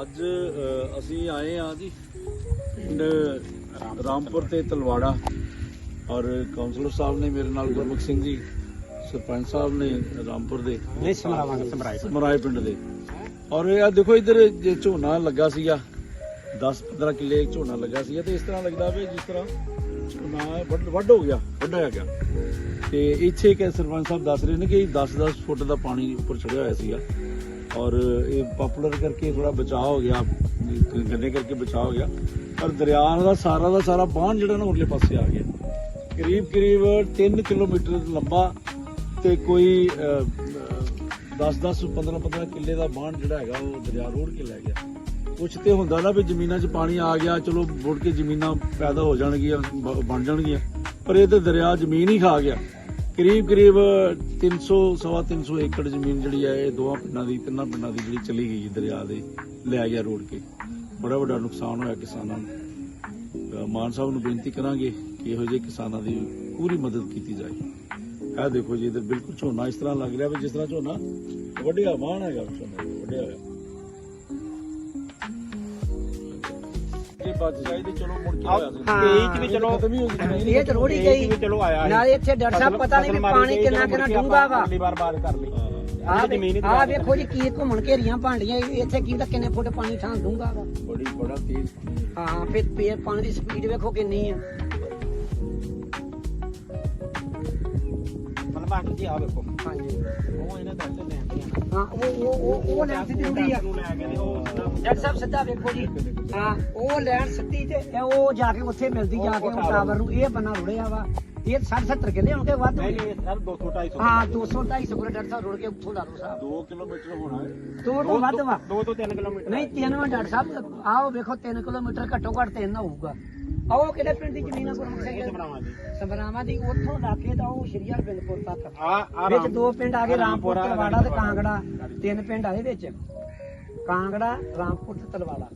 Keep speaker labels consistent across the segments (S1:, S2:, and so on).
S1: ਅੱਜ ਅਸੀਂ ਆਏ ਆ ਜੀ ਪਿੰਡ ਰਾਮਪੁਰ ਤੇ ਤਲਵਾੜਾ ਔਰ ਕਾਉਂਸਲਰ ਸਾਹਿਬ ਨੇ ਮੇਰੇ ਨਾਲ ਗੁਰਮੁਖ ਸਿੰਘ ਜੀ ਸਰਪੰਚ ਸਾਹਿਬ ਨੇ ਰਾਮਪੁਰ ਦੇ
S2: ਨਹੀਂ ਸਮਰਾਵਾਂਗੇ ਸਮਰਾਏ
S1: ਮਰਾਏ ਪਿੰਡ ਦੇ। ਔਰ ਇਹ ਆ ਦੇਖੋ ਇੱਧਰ ਜੇ ਝੋਨਾ ਲੱਗਾ ਸੀਗਾ 10 15 ਕਿੱਲੇ ਝੋਨਾ ਲੱਗਾ ਸੀਗਾ ਤੇ ਇਸ ਤਰ੍ਹਾਂ ਲੱਗਦਾ ਵੀ ਜਿਸ ਤਰ੍ਹਾਂ ਝੋਨਾ ਵੱਢ ਹੋ ਗਿਆ ਵੱਢਿਆ ਗਿਆ। ਤੇ ਇੱਥੇ ਕਿ ਸਰਪੰਚ ਸਾਹਿਬ ਦੱਸ ਰਹੇ ਨੇ ਕਿ 10-10 ਫੁੱਟ ਦਾ ਪਾਣੀ ਉੱਪਰ ਚੜਿਆ ਹੋਇਆ ਸੀਗਾ। ਔਰ ਇਹ ਪਾਪੂਲਰ ਕਰਕੇ ਥੋੜਾ ਬਚਾਅ ਹੋ ਗਿਆ ਗੰਨੇ ਕਰਕੇ ਬਚਾਅ ਹੋ ਗਿਆ। ਪਰ ਦਰਿਆ ਦਾ ਸਾਰਾ ਦਾ ਸਾਰਾ ਬਾਂਹ ਜਿਹੜਾ ਨਾ ਉਰਲੇ ਪਾਸੇ ਆ ਗਿਆ। ਕਰੀਬ ਕਰੀਬ 3 ਕਿਲੋਮੀਟਰ ਲੰਬਾ ਤੇ ਕੋਈ 10 10 15 15 ਕਿੱਲੇ ਦਾ ਬਾਂਹ ਜਿਹੜਾ ਹੈਗਾ, ਉਹ ਦਰਿਆ ਰੋੜ ਕੇ ਲੈ ਗਿਆ। ਕੁਛ ਤੇ ਹੁੰਦਾ ਨਾ ਵੀ ਜ਼ਮੀਨਾਂ 'ਚ ਪਾਣੀ ਆ ਗਿਆ, ਚਲੋ ਮੁੜ ਕੇ ਜ਼ਮੀਨਾਂ ਪੈਦਾ ਹੋ ਜਾਣਗੀਆਂ ਬਣ ਜਾਣਗੀਆਂ। ਪਰ ਇਹ ਤੇ ਦਰਿਆ ਜ਼ਮੀਨ ਹੀ ਖਾ ਗਿਆ। ਕਰੀਬ ਕਰੀਬ 300 ਸਵਾ 300 ਏਕੜ ਜ਼ਮੀਨ ਜਿਹੜੀ ਹੈ, ਇਹ ਦੋਵਾਂ ਪਿੰਡਾਂ ਦੀ, ਤਿੰਨਾਂ ਪਿੰਡਾਂ ਦੀ ਜਿਹੜੀ ਚਲੀ ਗਈ ਦਰਿਆ ਦੇ ਲੈ ਗਿਆ ਰੋੜ ਕੇ। ਬੜਾ ਵੱਡਾ ਨੁਕਸਾਨ ਹੋਇਆ ਕਿਸਾਨਾਂ ਨੂੰ। ਮਾਨ ਸਾਹਿਬ ਨੂੰ ਬੇਨਤੀ ਕਰਾਂਗੇ ਕਿ ਇਹੋ ਜਿਹੇ ਕਿਸਾਨਾਂ ਦੀ ਪੂਰੀ ਮਦਦ ਕੀਤੀ ਜਾਏ। ਇਹ ਦੇਖੋ ਜੀ, ਇਧਰ ਬਿਲਕੁਲ ਝੋਨਾ ਇਸ ਤਰ੍ਹਾਂ ਲੱਗ ਰਿਹਾ ਵੀ ਜਿਸ ਤਰ੍ਹਾਂ ਝੋਨਾ ਵੱਡਿਆ ਬਾਣ ਹੈਗਾ, ਝੋਨਾ ਵੱਡਿਆ ਹੋਇਆ। ਬਚ ਜਾਏ ਤੇ ਚਲੋ ਮੁੜ ਕੇ ਹੋਇਆ ਸੀ।
S2: ਹਾਂ।
S3: ਇਹ ਚ ਵੀ ਚਲੋ
S1: ਖਤਮ ਹੀ ਹੋ ਗਈ ਜ਼ਮੀਨ।
S2: ਇਹ ਜ਼ਰੂਰ ਹੀ
S3: ਇਹ
S2: ਗਈ
S3: ਚ ਵੀ ਚਲੋ ਆਇਆ
S2: ਨਾਲੇ ਇੱਥੇ ਡਾਕਟਰ ਸਾਹਿਬ ਪਤਾ ਨਹੀਂ ਵੀ ਪਾਣੀ ਕਿੰਨਾ ਕਿੰਨਾ ਡੂੰਘਾ ਵਾ।
S3: ਅਗਲੀ ਵਾਰ ਬਾਤ ਕਰ ਲਈ।
S1: ਹਾਂ,
S2: ਆ
S3: ਜ਼ਮੀਨ ਹੀ
S2: ਆ ਵੇਖੋ ਜੀ ਕੀ ਘੁੰਮਣ ਘੇਰੀਆਂ ਭਾਂਡੀਆਂ ਇੱਥੇ ਕੀ ਤਾਂ ਕਿੰਨੇ ਫੁੱਟ ਪਾਣੀ ਥਾਂ ਡੂੰਘਾ ਵਾ।
S1: ਬੜੀ ਬੜਾ ਤੇਜ਼। ਪਾਣੀ ਹੈ।
S2: ਹਾਂ ਫਿਰ ਪੇ- ਪਾਣੀ ਦੀ ਸਪੀਡ ਵੇਖੋ ਕਿੰਨੀ ਆ।
S3: ਬਾਕੀ ਜੀ ਆ ਵੇਖੋ।
S2: ਹਾਂਜੀ।
S3: ਉਹ ਇਹਨਾਂ ਦਾ ਤੇ ਲੈਂਦੇ ਆ।
S2: ਹਾਂ ਉਹ ਉਹ ਉਹ ਉਹ ਲੈਣ ਸਿੱਧੀ ਹੁੰਦੀ ਆ।
S3: ਨੂੰ ਲੈ ਕੇ ਤੇ ਉਹ
S2: ਡਾਕਟਰ ਸਾਹਿਬ ਸਿੱਧਾ ਵੇਖੋ ਜੀ। ਹਾਂ ਉਹ ਲੈਣ ਸਿੱਧੀ ਤੇ ਇਹ ਉਹ ਜਾ ਕੇ ਉੱਥੇ ਮਿਲਦੀ ਜਾ ਕੇ ਉਹ ਟਾਵਰ ਨੂੰ। ਇਹ ਬਣਾ ਰੁੜਿਆ ਵਾ। ਇਹ 60 70 ਕਿੱਲੇ ਹੋਣਗੇ ਵੱਧ
S3: ਨਹੀਂ
S2: ਹੋਣਗੇ।
S3: ਨਹੀਂ ਸਰ 200 250
S2: ਹਾਂ 200 250 ਕਿਲੋ ਡਾਕਟਰ ਸਾਹਿਬ ਰੁੜ ਕੇ ਉੱਥੋਂ ਲਾ ਲਓ ਸਾਹਿਬ।
S1: 2 ਕਿਲੋਮੀਟਰ ਹੋਣਾ ਹੈ।
S2: ਦੋ ਤੋਂ ਵੱਧ ਵਾ।
S3: 2 ਤੋਂ 3 ਕਿਲੋਮੀਟਰ।
S2: ਨਹੀਂ ਤਿੰਨ ਵਾ ਡਾਕਟਰ ਸਾਹਿਬ। ਆਓ ਵੇਖੋ 3 ਕਿਲੋਮੀਟਰ ਘੱਟੋ ਘੱਟ ਤਿੰਨ ਹੋਊਗਾ। ਆਓ ਕਿਹੜੇ ਪਿੰਡ ਦੀ ਜ਼ਮੀਨ ਆ ਗੁਰਮੁਖ ਸਿੰਘ? ਸਬਰਾਵਾਂ ਦੀ। ਉੱਥੋਂ ਲਾ ਕੇ ਤਾਂ ਉਹ ਸ਼੍ਰੀ ਹਰਬਿੰਦਪੁਰ ਤੱਕ।
S3: ਆ ਆ
S2: ਵਿੱਚ ਦੋ ਪਿੰਡ ਆ ਗਏ ਰਾਮਪੁਰ ਤਲਵਾੜਾ ਤੇ ਕਾਂਗੜਾ। ਤਿੰਨ ਪਿੰਡ ਆਏ ਵਿੱਚ। ਕਾਂਗੜਾ ਰਾਮਪੁਰ ਤੇ ਤਲਵਾੜਾ।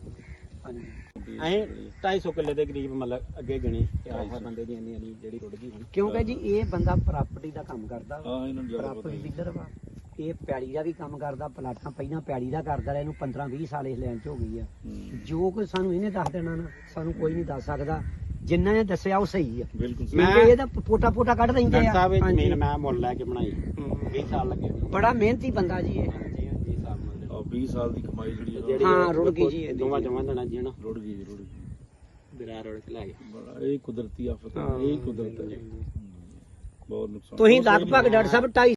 S2: ਹਾਂਜੀ।
S3: ਅਸੀਂ 250 ਕਿੱਲੇ ਦੇ ਕਰੀਬ ਮਤਲਬ ਅੱਗੇ ਗਣੀ ਕਿ ਆਹ ਬੰਦੇ ਦੀ ਇੰਨੀ ਇੰਨੀ ਜਿਹੜੀ ਰੁੜ ਗਈ ਹੁਣ।
S2: ਕਿਉਂਕਿ ਜੀ ਇਹ ਬੰਦਾ ਪ੍ਰਾਪਰਟੀ ਦਾ ਕੰਮ ਕਰਦਾ
S1: ਹਾਂ ਇਹਨਾਂ
S2: ਪ੍ਰਾਪਰਟੀ ਡੀਲਰ ਵਾ। ਇਹ ਪੈੜੀ ਦਾ ਵੀ ਕੰਮ ਕਰਦਾ ਪਲਾਟਾਂ ਪਹਿਲਾਂ ਪੈੜੀ ਦਾ ਕਰਦਾ ਰਿਹਾ ਇਹਨੂੰ 15 20 ਸਾਲ ਇਸ ਲਾਈਨ 'ਚ ਹੋ ਗਈ ਆ। ਜੋ ਕੁਝ ਸਾਨੂੰ ਇਹਨੇ ਦੱਸ ਦੇਣਾ ਨਾ ਸਾਨੂੰ ਕੋਈ ਨਹੀਂ ਦੱਸ ਸਕਦਾ। ਜਿੰਨਾ ਨੇ ਦੱਸਿਆ ਉਹ ਸਹੀ ਆ।
S1: ਬਿਲਕੁਲ।
S3: ਮੈਂ-
S2: ਇਹਦਾ ਪੋਟਾ ਪੋਟਾ ਕੱਢ ਲੈਂਦੇ
S3: ਡਾਕਟਰ
S2: ਆ।
S3: ਸਾਹਿਬ ਇਹ
S2: ਹਾਂਜੀ।
S3: ਜ਼ਮੀਨ ਮੈਂ ਮੁੱਲ ਲੈ ਕੇ ਬਣਾਈ। 20 ਸਾਲ ਲੱਗੇ ਜੀ
S2: ਬੜਾ ਮਿਹਨਤੀ ਬੰਦਾ ਜੀ ਇਹ।
S3: ਹਾਂਜੀ ਹਾਂਜੀ ਸਾਲ ਮੁੱਲ
S1: ਆਹ 20 ਸਾਲ ਦੀ ਕਮਾਈ ਜਿਹੜੀ ਹੈ
S3: ਜਿਹੜੀ
S2: ਹਾਂ, ਰੁੜ ਗਈ ਜੀ ਇਹਦੀ।
S3: ਦੋਵਾਂ ਜਮਾਂ ਦੇਣਾ ਜੀ ਨਾ
S1: ਰੁੜ ਗਈ ਰੁੜ ਗਈ।
S3: ਦਰਿਆ ਰੁੜ ਕੇ ਲੈ ਗਿਆ
S1: ਬੜਾ ਇਹ ਕੁਦਰਤੀ ਆਫਤ ਹੈ। ਇਹ ਕੁਦਰਤ ਹੈ ਬਹੁਤ ਨੁਕਸਾਨ।
S2: ਤੁਸੀਂ ਲਗਭਗ ਡਾਕਟਰ ਸਾਹਿਬ 2.5